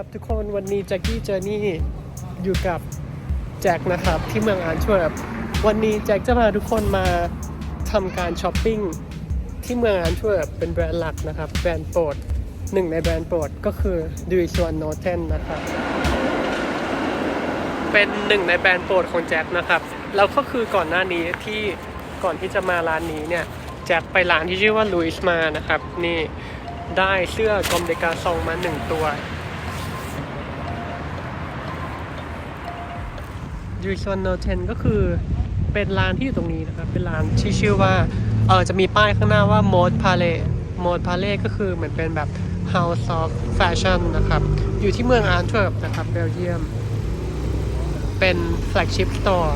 วัสดีครับทุกคนวันนี้แจ็คกี้เจอร์นี่อยู่กับแจ็คนะครับที่เมืองอานชวรับวันนี้แจ็คจะพาทุกคนมาทำการช้อปปิ้งที่เมืองอานชวรับเป็นแบรนด์หลักนะครับ แบรนด์โปรดหนึ่งในแบรนด์โปรดก็คือดูชวนโนเทนนะครับ เป็นหนึ่งในแบรนด์โปรดของแจ็คนะครับแล้วก็คือก่อนหน้านี้ที่ก่อนที่จะมาร้านนี้เนี่ยแจ็คไปร้านที่ชื่อว่าลุยส์มานะครับนี่ได้เสื้อกอมเดกาซองมาหนึ่งตัว ยูชอนโนเทนก็คือเป็นร้านที่อยู่ตรงนี้นะครับ เป็นร้านที่ชื่อว่า เออจะมีป้ายข้างหน้าว่า Mode Palais Mode Palais ก็คือเหมือนเป็นแบบ House of Fashion นะครับ อยู่ที่เมืองอาร์เทอร์นะครับ เบลเยียม เป็น flagship store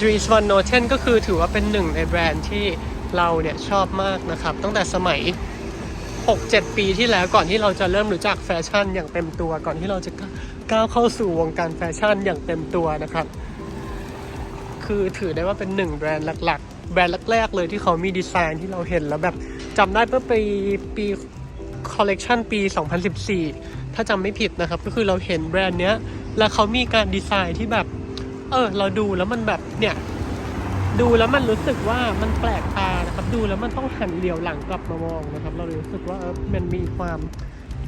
ดรีสวันโนเทนก็คือถือว่าเป็นหนึ่งในแบรนด์ที่ เราเนี่ยชอบมากนะครับ ตั้งแต่สมัย 6-7 ปีที่แล้วก่อนที่เราจะเริ่มรู้จักแฟชั่นอย่างเต็มตัว ก่อนที่เราจะก้าวเข้าสู่วงการแฟชั่นอย่างเต็มตัวนะครับ คือถือได้ว่าเป็นหนึ่งแบรนด์หลัก ๆ แบรนด์แรกๆเลยที่เขามีดีไซน์ที่เราเห็นแล้วแบบจำได้เมื่อปีปีคอลเลกชันปี 2014 ถ้าจำไม่ผิดนะครับ ก็คือเราเห็นแบรนด์เนี้ย แล้วเขามีการดีไซน์ที่แบบ เออ เราดูแล้วมันแบบเนี่ย ดูแล้วมันรู้สึกว่ามันแปลกตา นะครับดูแล้วมันต้องหันเหลียวหลังกลับมามองนะครับ เราเลยรู้สึกว่าเออมันมีความ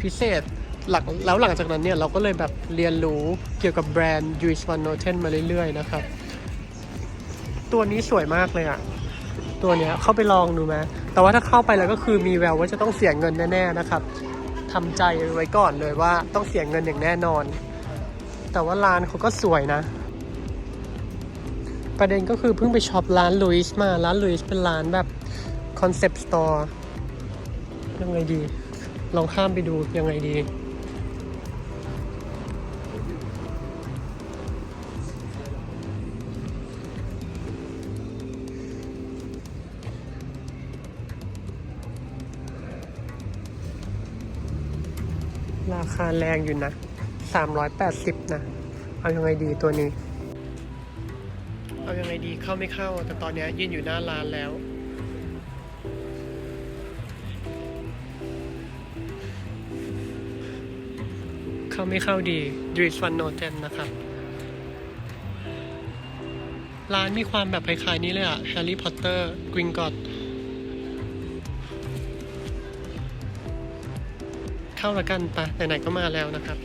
พิเศษหลักแล้วหลังจากนั้นเนี่ยเราก็เลยแบบเรียนรู้เกี่ยวกับแบรนด์ u s Van Noten มาเรื่อยๆนะครับ ตัวนี้สวยมากเลยอะตัวเนี้ยเข้าไปลองดูไหมแต่ว่าถ้าเข้าไปแล้วก็คือมีแววว่าจะต้องเสียเงินแน่ๆนะครับทำใจไว้ก่อนเลยว่าต้องเสียเงินอย่างแน่นอน แต่ว่าร้านเขาก็สวยนะ ประเด็นก็คือเพิ่งไปช็อปร้านลุยส์มาร้านลุยส์เป็นร้านแบบ คอนเซปต์สตอร์ยังไงดี ลองข้ามไปดูยังไงดี ราคาแรงอยู่นะ 380 นะ เอายังไงดีตัวนี้ เอายังไงดีเข้าไม่เข้า แต่ตอนเนี้ยยืนอยู่หน้าร้านแล้ว ไม่เข้าดีดริสฟันโนเทนนะครับ ร้านมีความแบบคล้ายๆนี้เลยอะแฮร์รี่พอตเตอร์กริงกอตเข้าละกันปะไหนๆก็มาแล้วนะครับ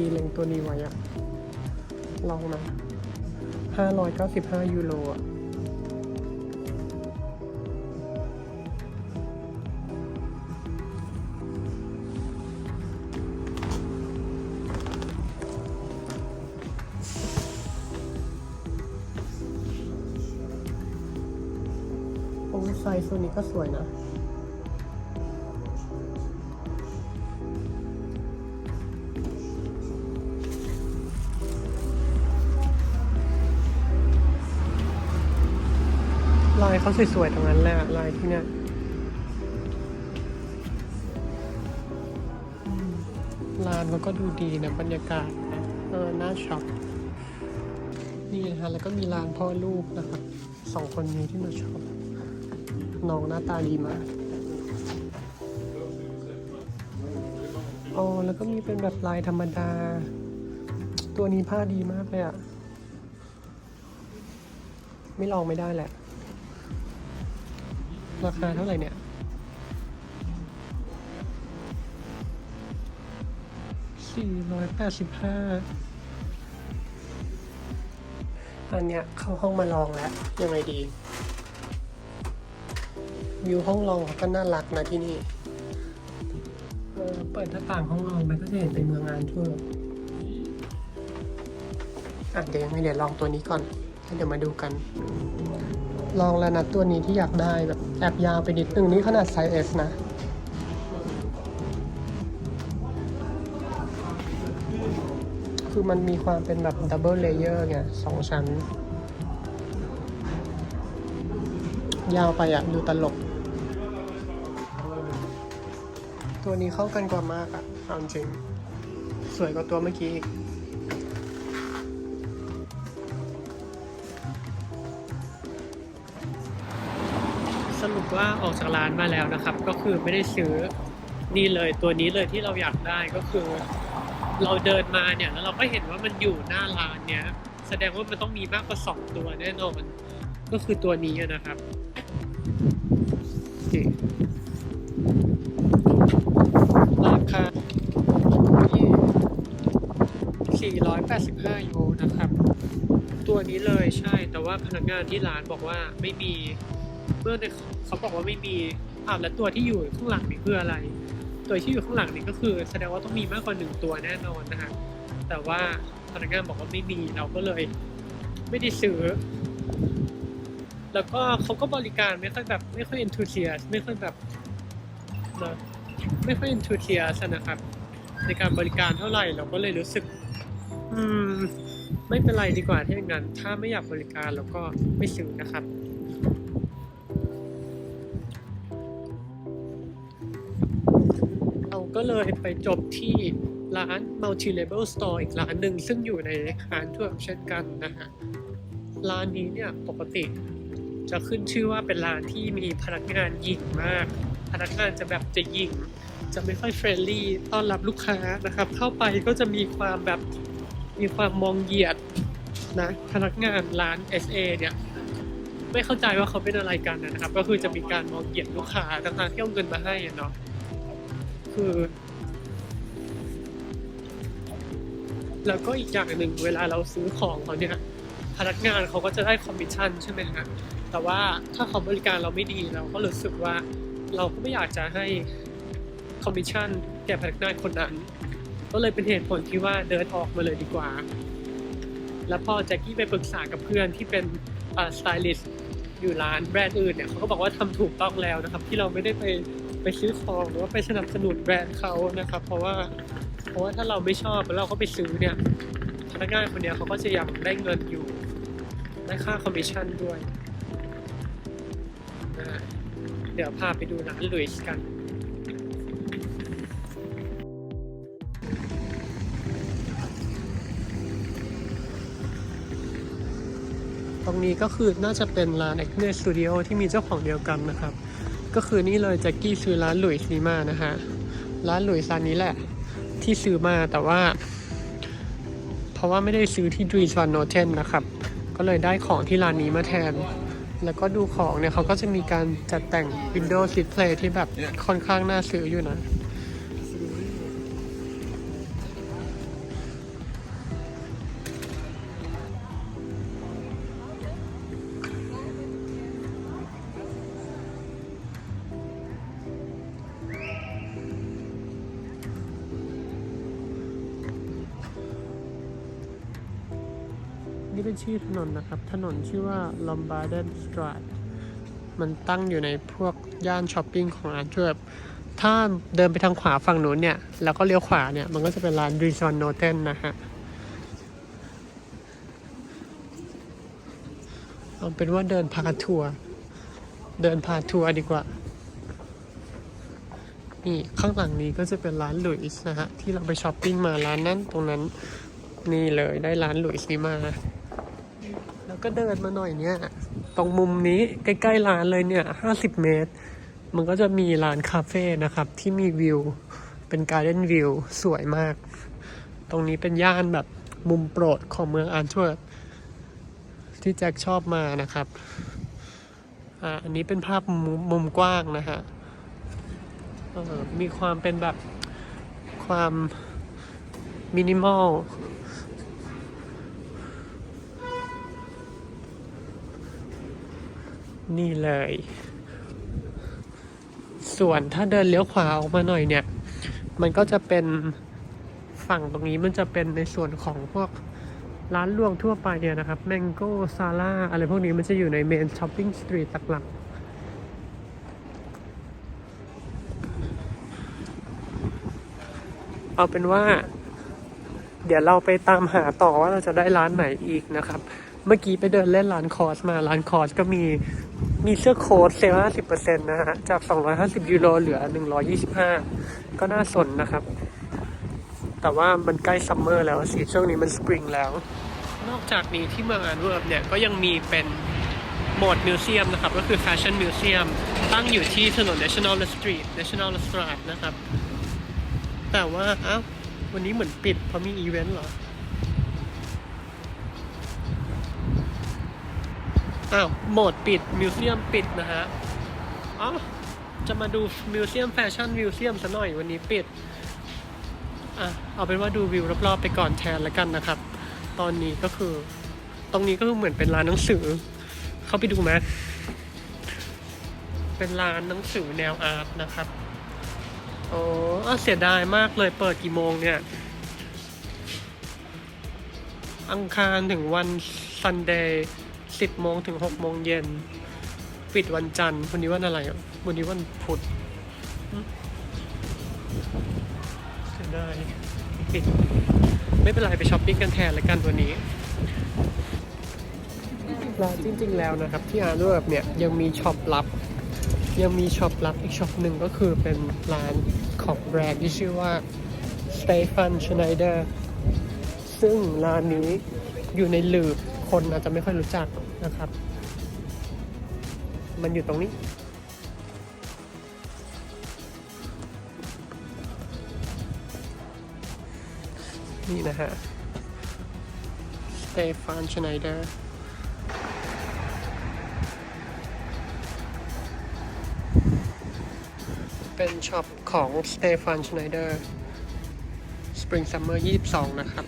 มีเล็งตัวนี้ไว้อะลองนะ595 ยูโรอะโอ้ยไซส์ตัวนี้ก็สวยนะ เขาสวยๆทั้งนั้นแหละลายที่เนี้ยร้านเขาก็ดูดีนะบรรยากาศนะเออน่าช็อปนี่นะฮะแล้วก็มีร้านพ่อลูกนะครับสองคนนี้ที่มาช็อปน้องหน้าตาดีมากอ๋อแล้วก็มีเป็นแบบลายธรรมดา ตัวนี้ผ้าดีมากเลยอะไม่ลองไม่ได้แหละ ราคาเท่าไหร่เนี่ยสี่ร้อยแปดสิบห้าอันเนี้ยเข้าห้องมาลองแล้ว ยังไงดี วิวห้องลองก็น่ารักนะที่นี่เออเปิดหน้าต่างห้องลองไปก็จะเห็นเป็นเมืองงานทั่วอะเดี๋ยวยังไงเดี๋ยวลองตัวนี้ก่อนแล้วเดี๋ยวมาดูกัน ลองแล้วนะตัวนี้ที่อยากได้แบบแอบยาวไปนิดนึงนี่ขนาดไซส์ S นะ คือมันมีความเป็นแบบดับเบิลเลเยอร์ไงสองชั้น ยาวไปอะดูตลก ตัวนี้เข้ากันกว่ามากอะเอาจริง สวยกว่าตัวเมื่อกี้อีก ว่าออกจากร้านมาแล้วนะครับ ก็คือไม่ได้ซื้อนี่เลยตัวนี้เลยที่เราอยากได้ก็คือ เราเดินมาเนี่ยแล้วเราก็เห็นว่ามันอยู่หน้าร้านเนี้ยแสดงว่ามันต้องมีมากกว่าสองตัวแน่นอนก็คือตัวนี้นะครับราคา485ยูโรนะครับ ตัวนี้เลยใช่แต่ว่าพนักงานที่ร้านบอกว่าไม่มี เมื่อในเขาบอกว่าไม่มีอ้าวแล้วตัวที่อยู่ข้างหลังนี่คืออะไร ตัวที่อยู่ข้างหลังนี่ก็คือ แสดงว่าต้องมีมากกว่าหนึ่งตัวแน่นอนนะฮะแต่ว่าพนักงานบอกว่าไม่มีเราก็เลย ไม่ได้ซื้อ แล้วก็เขาก็บริการไม่ค่อยแบบไม่ค่อย enthusiast ไม่ค่อยแบบนะไม่ค่อย enthusiast นะครับ ในการบริการเท่าไหร่เราก็เลยรู้สึก อืม ไม่เป็นไรดีกว่าถ้าอย่างนั้น ถ้าไม่อยากบริการเราก็ไม่ซื้อนะครับ ก็เลยไปจบที่ร้าน Multi Label Store อีกร้านหนึ่งซึ่งอยู่ในฮานทั่วเช่นกันนะฮะ ร้านนี้เนี่ยปกติจะขึ้นชื่อว่าเป็นร้านที่มีพนักงานหญิงมาก พนักงานจะแบบจะหญิงจะไม่ค่อยเฟรนลี่ต้อนรับลูกค้านะครับ เข้าไปก็จะมีความแบบมีความมองเหยียดนะพนักงานร้าน SA เนี่ยไม่เข้าใจว่าเขาเป็นอะไรกันนะครับ ก็คือจะมีการมองเหยียดลูกค้าต่างๆที่เอาเงินมาให้เนาะ คือ แล้วก็อีกอย่างหนึ่งเวลาเราซื้อของเขาเนี่ยพนักงานเขาก็จะได้คอมมิชชั่นใช่ไหมฮะแต่ว่าถ้าเขาบริการเราไม่ดีเราก็รู้สึกว่าเราก็ไม่อยากจะให้คอมมิชชั่นแก่พนักงานคนนั้น ก็เลยเป็นเหตุผลที่ว่าเดินออกมาเลยดีกว่า แล้วพอแจ็คกี้ไปปรึกษากับเพื่อนที่เป็นสไตลิสต์อยู่ร้านแบรนด์อื่นเนี่ยเขาก็บอกว่าทำถูกต้องแล้วนะครับ ที่เราไม่ได้ไป ไปซื้อของหรือว่าไปสนับสนุนแบรนด์เขานะครับ เพราะว่าเพราะว่าถ้าเราไม่ชอบแล้วเราก็ไปซื้อเนี่ยพนักงานคนเนี้ยเขาก็จะยังได้เงินอยู่ได้ค่าคอมมิชชั่นด้วย เดี๋ยวพาไปดูร้านลุยส์กันตรงนี้ก็คือน่าจะเป็นร้าน a c n e Studio ที่มีเจ้าของเดียวกันนะครับ ก็คือนี่เลยแจ็คกี้ซื้อร้านหลุยส์นี้มานะฮะ ร้านหลุยส์ร้านนี้แหละ ที่ซื้อมาแต่ว่า เพราะว่าไม่ได้ซื้อที่ d r e e s Van Noten นะครับ ก็เลยได้ของที่ร้านนี้มาแทน แล้วก็ดูของเนี่ยเขาก็จะมีการจัดแต่ง Windows Display ที่แบบค่อนข้างน่าซื้ออยู่นะ ชื่อถนนนะครับ ถนนชื่อว่า Lombarden Strat มันตั้งอยู่ในพวกย่านช้อปปิ้งของอันเทวร์ปถ้าเดินไปทางขวาฝั่งนู้นเนี่ย แล้วก็เลี้ยวขวาเนี่ย มันก็จะเป็นร้าน d r e s o n n o t e n นะฮะเอาเป็นว่าเดินพาทัวร์เดินพาทัวร์ดีกว่า นี่ข้างหลังนี้ก็จะเป็นร้านหลุยส์นะฮะ ที่เราไปช้อปปิ้งมาร้านนั้นตรงนั้น นี่เลยได้ร้านหลุยส์นี้มา ก็เดินมาหน่อยเนี่ย ตรงมุมนี้ใกล้ๆร้านเลยเนี่ยห้าสิบเมตร มันก็จะมีร้านคาเฟ่นะครับ ที่มีวิว เป็นการ์เด้นวิวสวยมาก ตรงนี้เป็นย่านแบบมุมโปรดของเมืองอันทเวิร์ที่แจ็คชอบมานะครับ อ่า อันนี้เป็นภาพมุมมมกว้างนะฮะมีความเป็นแบบความมินิมอล นี่เลย ส่วนถ้าเดินเลี้ยวขวาออกมาหน่อยเนี่ย มันก็จะเป็นฝั่งตรงนี้มันจะเป็นในส่วนของพวกร้านรวงทั่วไปเนี่ยนะครับแมงโก้ซาร่าอะไรพวกนี้มันจะอยู่ในเมนช้อปปิ้งสตรีทหลักๆเอาเป็นว่า เดี๋ยวเราไปตามหาต่อว่าเราจะได้ร้านไหนอีกนะครับ เมื่อกี้ไปเดินเล่นร้านคอร์สมาร้านคอร์สก็มี มีเสื้อโค้ทเซลล์50%นะฮะ จาก 250 ยูโรเหลือ 125 ก็น่าสนนะครับ แต่ว่ามันใกล้ซัมเมอร์แล้วสิช่วงนี้มันสปริงแล้ว นอกจากนี้ที่เมืองอันเวิร์บเนี่ย ก็ยังมีเป็นโหมดมิวเซียมนะครับ ก็คือแฟชั่นมิวเซียมตั้งอยู่ที่ถนน National Street National Street นะครับ แต่ว่าอ้าววันนี้เหมือนปิดเพราะมีอีเวนต์เหรอ อ้าวโหมดปิดมิวเซียมปิดนะฮะอ๋อจะมาดูมิวเซียมแฟชั่นมิวเซียมซะหน่อยวันนี้ปิดอะเอาเป็นว่าดูวิวรอบๆไปก่อนแทนแล้วกันนะครับ ตอนนี้ก็คือ ตรงนี้ก็คือเหมือนเป็นร้านหนังสือ เข้าไปดูไหมเป็นร้านหนังสือแนวอาร์ตนะครับโอ้อเสียดายมากเลยเปิดกี่โมงเนี่ย อังคารถึงวันซันเดย์ สิบโมงถึงหกโมงเย็น ปิดวันจันทร์วันนี้วันอะไรอะวันนี้วันพุธหึเสียดายปิดไม่เป็นไรไปช้อปปิ้งกันแทนแล้วกันวันนี้แล้วจริง ๆ แล้วนะครับ ที่อาร์เวิร์บเนี่ยยังมีช็อปลับ ยังมีช็อปลับอีกช็อปหนึ่งก็คือเป็นร้านของแบรนด์ที่ชื่อว่า Stefan Schneider ซึ่งร้านนี้อยู่ในหลืบ คนอาจจะไม่ค่อยรู้จักนะครับ มันอยู่ตรงนี้ นี่นะฮะ Stefan Schneider เป็นช็อปของ Stefan Schneider Spring Summer 22 นะครับ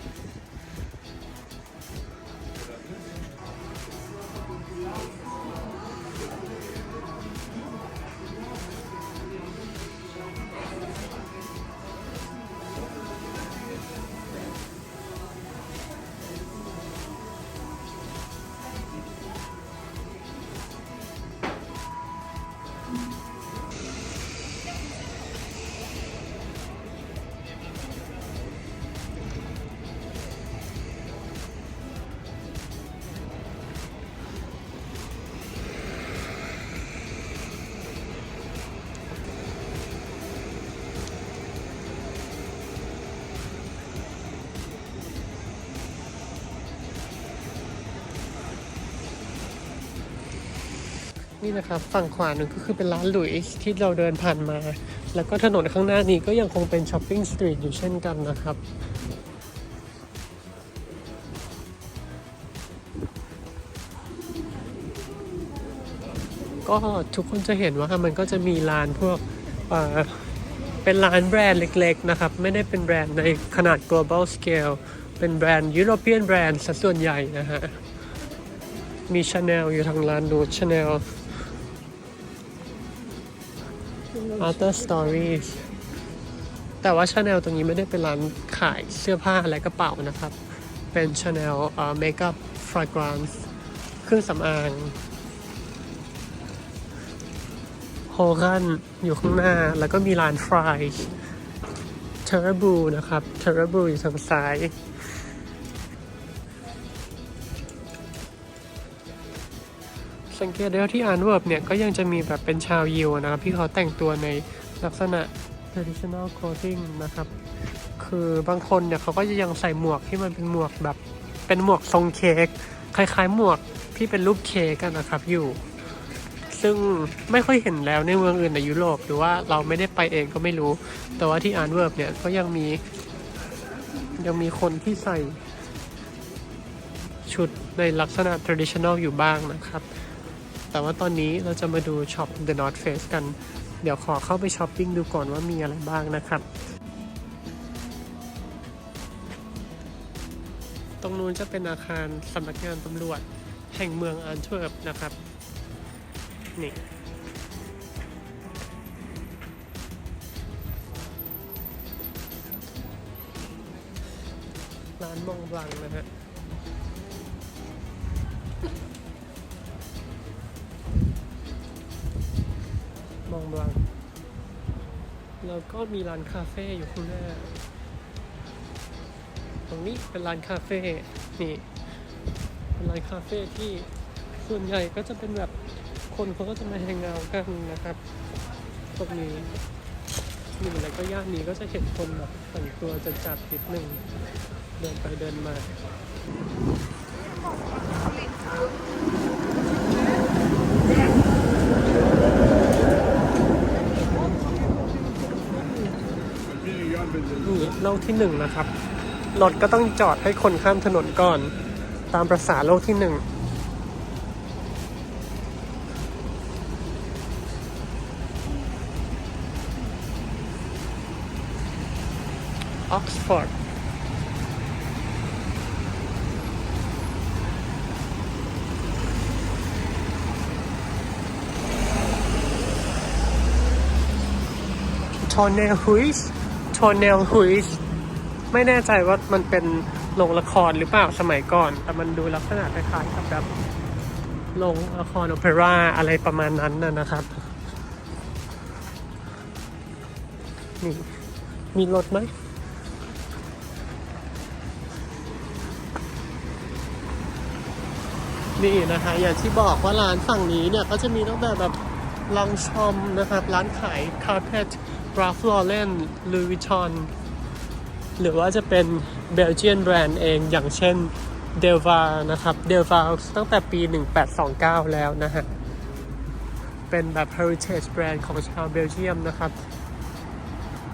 นี่นะครับฝั่งขวานึงก็คือเป็นร้านหลุยส์ที่เราเดินผ่านมา แล้วก็ถนนข้างหน้านี้ก็ยังคงเป็นช้อปปิ้งสตรีทอยู่เช่นกันนะครับก็ทุกคนจะเห็นว่ามันก็จะมีร้านพวกเป็นร้านแบรนด์เล็กๆนะครับ ไม่ได้เป็นแบรนด์ในขนาด global scale เป็นแบรนด์ European แบรนด์สัดส่วนใหญ่นะฮะ มี Chanel อยู่ทางร้านนูด Chanel Other Stories แต่ว่า Chanel ตรงนี้ไม่ได้เป็นร้านขายเสื้อผ้าและกระเป๋านะครับ เป็น Chanel เอ่อ Makeup Fragrance เครื่องสำอางโฮกัน อยู่ข้างหน้า แล้วก็มีร้านฟรายเทอร์บูนะครับ เทอร์บูอยู่ทางซ้าย สังเกตได้ว่าที่อานเวิร์บเนี่ยก็ยังจะมีแบบเป็นชาวยิวนะครับที่เขาแต่งตัวในลักษณะ traditional clothing นะครับ คือบางคนเนี่ยเขาก็จะยังใส่หมวกที่มันเป็นหมวกแบบเป็นหมวกทรงเค้กคล้ายๆ หมวกที่เป็นรูปเค้กกันนะครับอยู่ ซึ่งไม่ค่อยเห็นแล้วในเมืองอื่นในยุโรปหรือว่าเราไม่ได้ไปเองก็ไม่รู้ แต่ว่าที่อานเวิร์บเนี่ยก็ยังมี ยังมีคนที่ใส่ชุดในลักษณะ traditional อยู่บ้างนะครับ แต่ว่าตอนนี้เราจะมาดูช็อป The North Face กัน เดี๋ยวขอเข้าไปช้อปปิ้งดูก่อนว่ามีอะไรบ้างนะครับ ตรงนู้นจะเป็นอาคารสำนักงานตำรวจ แห่งเมืองอันเทเวิร์ปนะครับ นี่ร้านมองบลังนะฮะ ก็มีร้านคาเฟ่อยู่ข้างหน้า ตรงนี้เป็นร้านคาเฟ่นี่เป็นร้านคาเฟ่ที่ส่วนใหญ่ก็จะเป็นแบบคนเขาก็จะมาแฮงเอาท์กันนะครับตรงนี้นี่อะไรก็ย่านนี้ก็จะเห็นคนแบบแต่งตัวจัดจัดนิดนึงเดินไปเดินมา นี่ โลกที่หนึ่งนะครับ รถก็ต้องจอดให้คนข้ามถนนก่อน ตามประษาโลกที่หนึ่งออกซฟอร์ดทอนเนลฮุยส์ เนลฮุยส์ไม่แน่ใจว่ามันเป็นโรงละครหรือเปล่าสมัยก่อน แต่มันดูลักษณะคล้ายๆกับแบบโรงละครโอเปร่าอะไรประมาณนั้นนะนะครับนี่มีรถไหมนี่นะคะอย่างที่บอกว่าร้านฝั่งนี้เนี่ย ก็จะมีตั้งแต่แบบลองชอมนะครับ ร้านขายคาร์เพท ราฟลอเรนลูวิทอนหรือว่าจะเป็นเบลเจียนแบรนด์เองอย่างเช่นเดลวานะครับเดลวาตั้งแต่ปี 1829 แล้วนะฮะ เป็นแบบ heritage brand ของชาวเบลเยียมนะครับ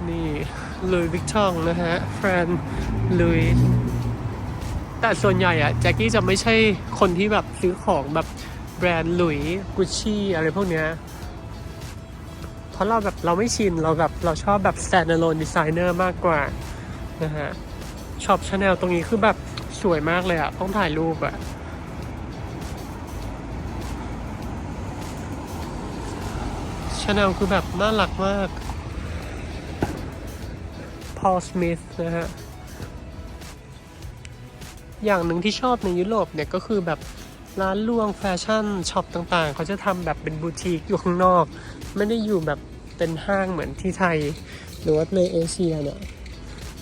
นี่ลุยวิกตองนะฮะแฟรนลุยแต่ส่วนใหญ่อะแจ็คกี้จะไม่ใช่คนที่แบบซื้อของแบบแบรนด์หลุยกุชชี่อะไรพวกเนี้ย ราะเราแบบเราไม่ชิน เราแบบเราชอบแบบ standalone designer มากกว่านะฮะช็อปชาแนลตรงนี้คือแบบสวยมากเลยอะต้องถ่ายรูปอะชาแนลคือแบบน่ารักมาก Paul Smith นะฮะ อย่างหนึ่งที่ชอบในยุโรปเนี่ยก็คือแบบร้านลวงแฟชั่นช็อปต่างๆ เขาจะทำแบบเป็นบูติกอยู่ข้างนอก ไม่ได้อยู่แบบเป็นห้างเหมือนที่ไทย หรือว่าในเอเชียเนี่ย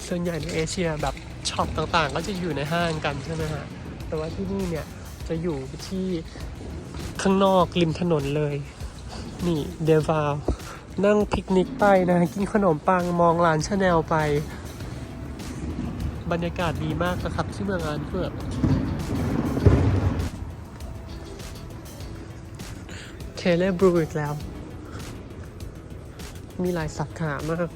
ส่วนใหญ่ในเอเชียแบบช็อปต่างๆ ก็จะอยู่ในห้างกันใช่ไหมฮะแต่ว่าที่นี่เนี่ยจะอยู่ที่ข้างนอกริมถนนเลย นี่เดวาลนั่งปิกนิกไปนะกินขนมปังมองร้านชาแนลไป บรรยากาศดีมากนะครับที่เมืองอันเฟิร์บเคเลบรูอีกแล้ว มีหลายสาขามาก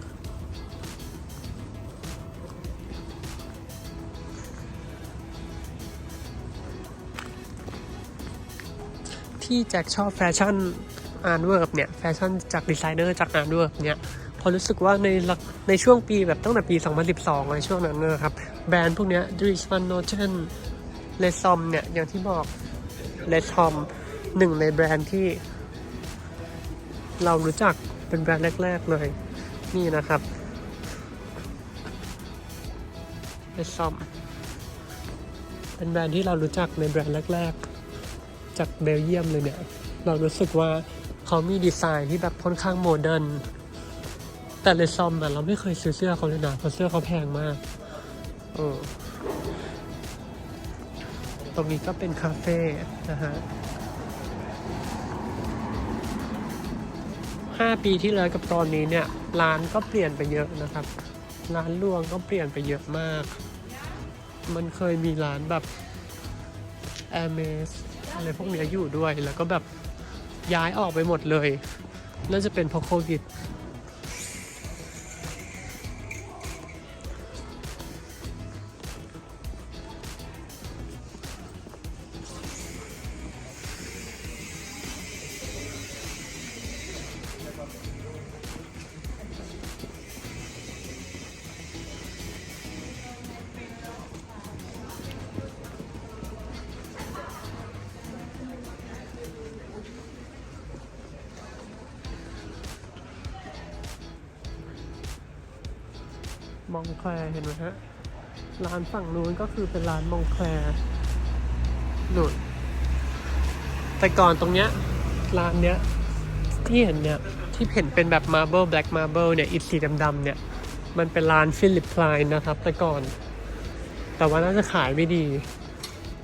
ที่แจ็คชอบแฟชั่นอาร์เวิร์บเนี่ย แฟชั่นจากดีไซเนอร์จากอาร์เวิร์บเนี่ยพอรู้สึกว่าในลักในช่วงปีแบบตั้งแต่ปี 2012ในช่วงนั้นเนอะครับ แบรนด์พวกเนี้ย d r i s m a n n o t e n l e s o m เนี่ย อย่างที่บอก l e s o m หนึ่งในแบรนด์ที่เรารู้จัก เป็นแบรนด์แรก ๆ เลย นี่นะครับ l e s o m เป็นแบรนด์ที่เรารู้จักในแบรนด์แรก ๆ จากเบลเยียมเลยเนี่ย เรารู้สึกว่าเขามีดีไซน์ที่แบบค่อนข้างโมเดิร์นแต่เลซอมอะเราไม่เคยซื้อเสื้อเขาเลยนะเพราะเสื้อเขาแพงมากเออตรงนี้ก็เป็นคาเฟ่นะฮะ ห้าปีที่แล้วกับตอนนี้เนี่ยร้านก็เปลี่ยนไปเยอะนะครับ ร้านลวงก็เปลี่ยนไปเยอะมาก มันเคยมีร้านแบบแอร์เมสอะไรพวกนี้อยู่ด้วยแล้วก็แบบย้ายออกไปหมดเลย น่าจะเป็นเพราะโควิด มองแคลเห็นไหมฮะ ร้านฝั่งนู้นก็คือเป็นร้านมองแคลนู่นแต่ก่อนตรงเนี้ยร้านเนี้ยที่เห็นเนี่ยที่เห็นเป็นแบบ marble black marble เนี่ยอิฐสีดำๆเนี่ย มันเป็นร้านฟิลิปพลายนะครับ แต่ก่อน แต่ว่าน่าจะขายไม่ดี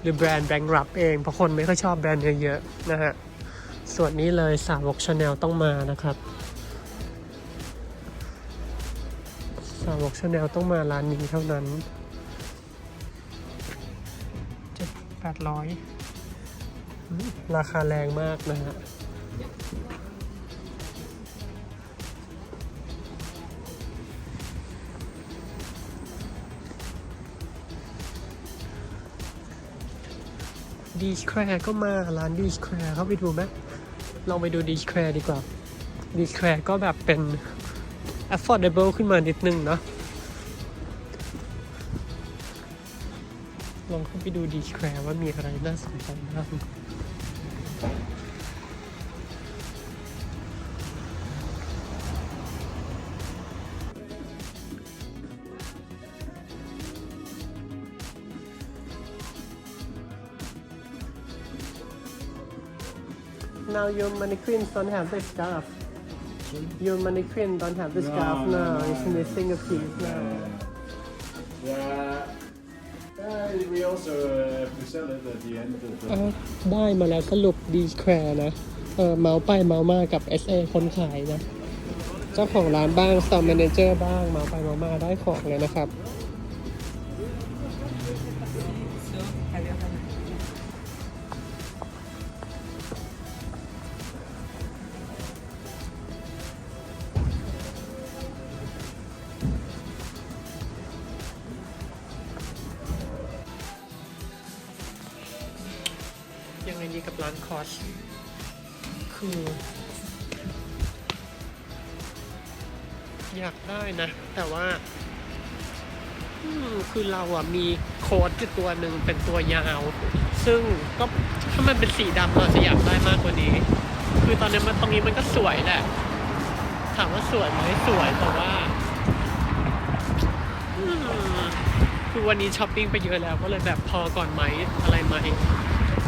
หรือแบรนด์แบงค์รับเอง เพราะคนไม่ค่อยชอบแบรนด์เยอะๆนะฮะ ส่วนนี้เลยสาวกชาแนลต้องมานะครับ สาวกชาแนลต้องมาร้านนี้เท่านั้นเจ็ดแปดร้อยราคาแรงมากนะฮะดีแคร์ก็มาร้านดีแคร์เข้าไปดูไหมลองไปดูดีแคร์ดีกว่าดีแคร์ก็แบบเป็น affordable ขึ้นมานิดนึงเนาะลองเข้าไปดูดีแคร์ว่ามีอะไรน่าสนใจบ้าง Now your mannequins don't have the scarf. Your mannequin don't have the No, scarf no, now. no, It's no. missing a piece now. Yeah. Uh, we also uh, present it at the end of the เอ่อได้มาแล้วสรุปดีแคร์นะเออเมาส์ไปเมาส์มากับ SA คนขายนะ เจ้าของร้านบ้าง Store Manager บ้าง เมาส์ไปเมาส์มาได้ของเลยนะครับ ยังไงดีกับร้านคอส คือ อยากได้นะ แต่ว่าคือเราอะมีโค้ดอยู่ตัวหนึ่งเป็นตัวยาว ซึ่งก็ถ้ามันเป็นสีดำเราจะอยากได้มากกว่านี้ คือตอนนี้มันตรงนี้มันก็สวยแหละ ถามว่าสวยไหมสวยแต่ว่าคือวันนี้ช้อปปิ้งไปเยอะแล้วก็เลยแบบพอก่อนไหมอะไรไหม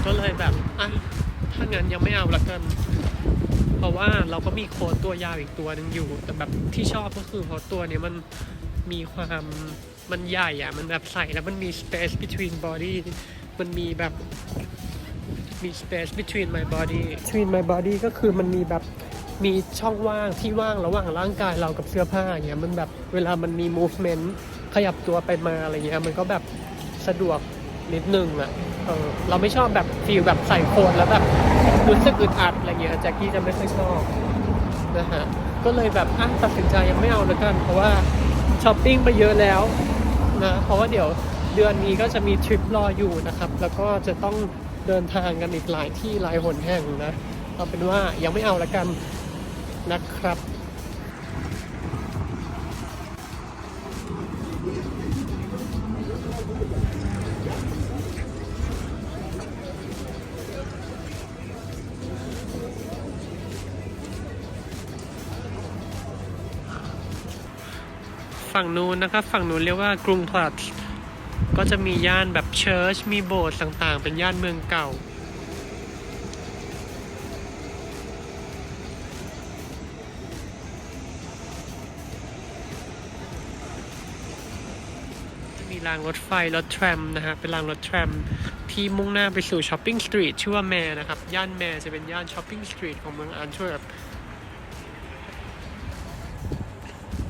ก็เลยแบบอะถ้างั้นยังไม่เอาละกัน เพราะว่าเราก็มีโค้ดตัวยาวอีกตัวหนึ่งอยู่ แต่แบบที่ชอบก็คือเพราะตัวนี้มันมีความมันใหญ่อะมันแบบใส่แล้วมันมี space between body มันมีแบบมี space between my body between my body ก็คือมันมีแบบมีช่องว่างที่ว่างระหว่างร่างกายเรากับเสื้อผ้าอย่างเงี้ยมันแบบเวลามันมี movement ขยับตัวไปมาอะไรเงี้ยมันก็แบบสะดวกนิดนึงอะ เออเราไม่ชอบแบบฟีลแบบใส่โค้ดแล้วแบบรู้สึกอึดอัดอะไรเงี้ยแจ็คกี้จะไม่ค่อยชอบนะฮะก็เลยแบบอะตัดสินใจยังไม่เอาแล้วกัน เพราะว่าช้อปปิ้งไปเยอะแล้วนะเพราะว่าเดี๋ยวเดือนนี้ก็จะมีทริปรออยู่นะครับ แล้วก็จะต้องเดินทางกันอีกหลายที่หลายหนแห่งนะเอาเป็นว่ายังไม่เอาแล้วกันนะครับ ฝั่งนู้นนะครับ ฝั่งนู้นเรียกว่ากรุงพลัดก็จะมีย่านแบบเชิร์ชมีโบสถ์ต่างๆ เป็นย่านเมืองเก่า มีรางรถไฟ รถแทรมนะฮะ เป็นรางรถแทรมที่มุ่งหน้าไปสู่ช้อปปิ้งสตรีทชื่อว่าแมร์นะครับ ย่านแมร์จะเป็นย่านช้อปปิ้งสตรีทของเมืองอันเวิร์ป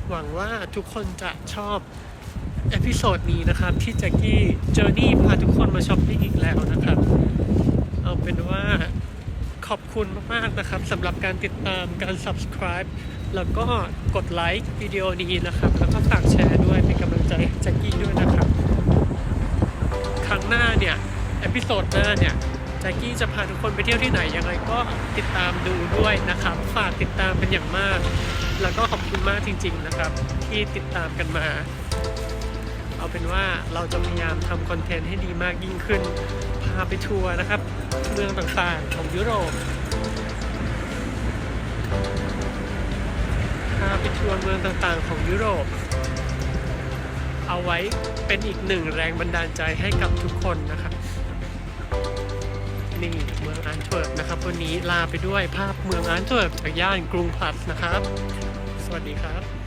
หวังว่าทุกคนจะชอบเอพิโซดนี้นะครับ ที่แจ็คกี้เจอร์นี่พาทุกคนมาช้อปปิ้งอีกแล้วนะครับ เอาเป็นว่าขอบคุณมาก ๆ นะครับสำหรับการติดตามการ subscribe แล้วก็กดไลค์วิดีโอนี้นะครับ แล้วก็ฝากแชร์ด้วยเป็นกำลังใจแจ็คกี้ด้วยนะครับ ครั้งหน้าเนี่ยเอพิโซดหน้าเนี่ยแจ็คกี้จะพาทุกคนไปเที่ยวที่ไหนยังไงก็ติดตามดูด้วยนะครับ ฝากติดตามเป็นอย่างมาก แล้วก็ขอบคุณมากจริง ๆนะครับ ที่ติดตามกันมา เอาเป็นว่าเราจะพยายามทำคอนเทนต์ให้ดีมากยิ่งขึ้น พาไปทัวร์นะครับ เมืองต่างๆของยุโรปพาไปทัวร์เมืองต่างๆของยุโรป เอาไว้เป็นอีกหนึ่งแรงบันดาลใจให้กับทุกคนนะครับนี่เมืองอันเทวิร์ปนะครับ วันนี้ลาไปด้วยภาพเมืองอันเทวิร์ปจากย่านกรุงพัสนะครับ วัสดีครับ